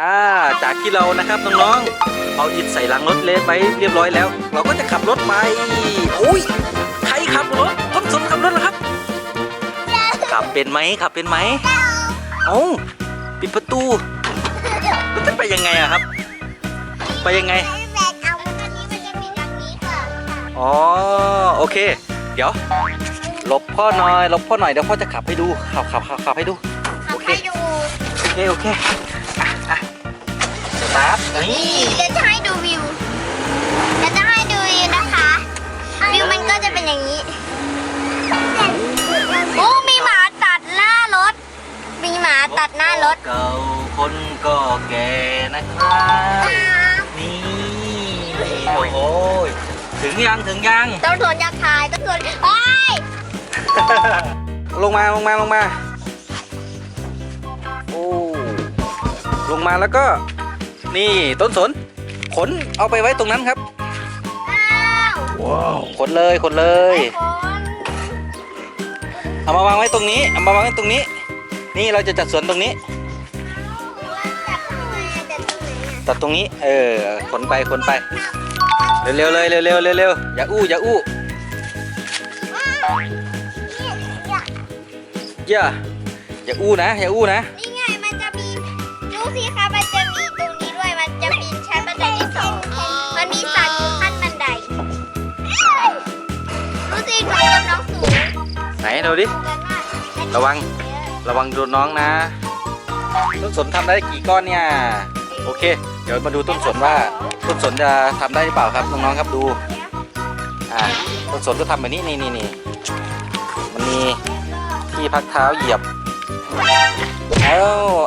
อ่าจากที่เรานะครับน้องๆเอาอิฐใส่หลังรถเละไปเรียบร้อยแล้ว เราก็จะขับรถไปโอ้ยใครขับรถต้นสนขับรถเหรอครับ ขับเป็นไหมขับเป็นไหมเอ้าปิดประตูมันจะไปยังไงอะครับ ไปยังไงแบกเอามันอันนี้มันจะมีดังนี้ก่อนค่ะอ๋อโอเค เดี๋ยวหลบพ่อหน่อยหลบพ่อหน่อยเดี๋ยวพ่อจะขับให้ดูขับขับขับขับให้ดูเอาไปดูโอเคโอเคอะอะ สตาร์ทนี่เดี๋ยวจะให้ดูวิวเดี๋ยวจะให้ดูวิวนะคะ วิวมันก็จะเป็นอย่างนี้ โอ้ มีหมาตัดหน้ารถ มีหมาตัดหน้ารถ เก่าคนก็แก่นะครับนี่โอ้โหถึงยังถึงยังต้องสวนยาคายต้องสวนโอ้ยลงมาลงมาลงมาโอ้ลงมาแล้วก็ นี่ต้นสนขนเอาไปไว้ตรงนั้นครับอ้าวขนเลยขนเลยไอ้คนเอามาวางไว้ตรงนี้เอามาวางไว้ตรงนี้ นี่เราจะจัดสวนตรงนี้จับทำไมอะจับตรงไหนอะตัดตรงนี้ เออขนไปขนไป เร็วๆเลยเร็วๆเร็วๆอย่าอู้อย่าอู้เนี่ยเนี่ยอย่าอย่าอู้นะอย่าอู้นะนี่ไงมันจะ ไหนดูดิกันมากระวัง ระวังโดนน้องนะ ต้นสนทำได้กี่ก้อนเนี่ย โอเค เดี๋ยวมาดูต้นสนว่า ต้นสนจะทำได้หรือเปล่าครับน้องๆครับดู อ่า ต้นสนก็ทำแบบนี้นี่นี่นี่มันมีที่พักเท้าเหยียบเอา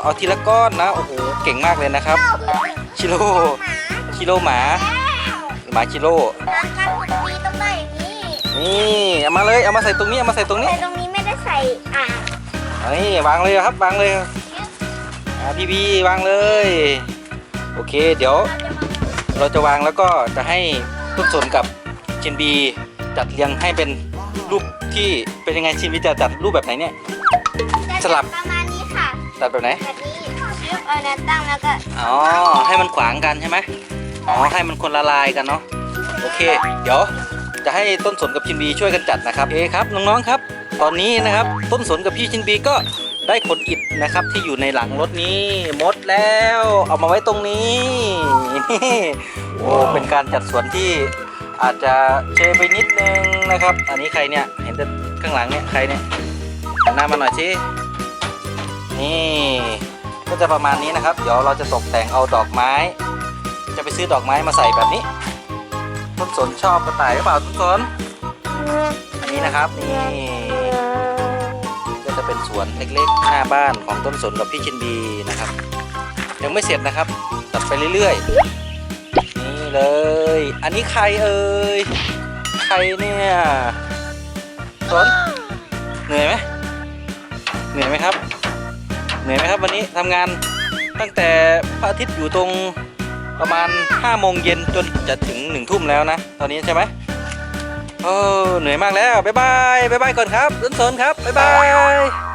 เอาทีละก้อนนะ โอ้โห เก่งมากเลยนะครับ ชิโร่ ชิโร่หมา หมาชิโร่ทางการขุดมีต้องได้อย่างนี้นี่เอา มาเลยเอามาใส่ตรงนี้เอามาใส่ตรงนี้แต่ตรงนี้ไม่ได้ใส่อ่างนี่วางเลยครับวางเลยอ่าพี่บีวางเลย โอเค เดี๋ยว เราจะวางแล้วก็จะให้ต้นสนกับชินบีจัดเรียงให้เป็นรูปที่เป็นยังไงชินบีจะจัดรูปแบบไหนเนี่ย สลับ ประมาณนี้ค่ะจัดแบบไหนแบบนี้ชึบเอาเนี่ยตั้งแล้วก็อ๋อให้มันขวางกันใช่ไหมอ๋อให้มันคนละลายกันเนาะโอเค เดี๋ยว จะให้ต้นสนกับชินบีช่วยกันจัดนะครับโอครับน้องๆครับ ตอนนี้นะครับต้นสนกับพี่ชินบีก็ได้ขนอิฐนะครับที่อยู่ในหลังรถนี้หมดแล้ว เอามาไว้ตรงนี้โอ้เป็นการจัดสวนที่อาจจะเชยไปนิดนึงนะครับ อันนี้ใครเนี่ยเห็นแต่ข้างหลังเนี่ยใครเนี่ยหันหน้ามาหน่อยสินี่ก็จะประมาณนี้นะครับ เดี๋ยวเราจะตกแต่งเอาดอกไม้ จะไปซื้อดอกไม้มาใส่แบบนี้ ต้นสนชอบกระต่ายหรือเปล่าต้นสนอันนี้นะครับนี่ก็จะเป็นสวนเล็กๆหน้าบ้านของต้นสนกับพี่ชินบีนะครับ ยังไม่เสร็จนะครับ ตัดไปเรื่อยๆ นี่เลย อันนี้ใครเอ่ยใครเนี่ยสนเหนื่อยไหมเหนื่อยไหมครับ เหนื่อยไหมครับวันนี้ทำงานตั้งแต่พระอาทิตย์อยู่ตรง ประมาณ5โมงเย็นจนจะถึง1ทุ่มแล้วนะ ตอนนี้ใช่ไหมเออเหนื่อยมากแล้ว บ๊ายบาย บ๊ายบายก่อนครับสนสนครับ บ๊ายบาย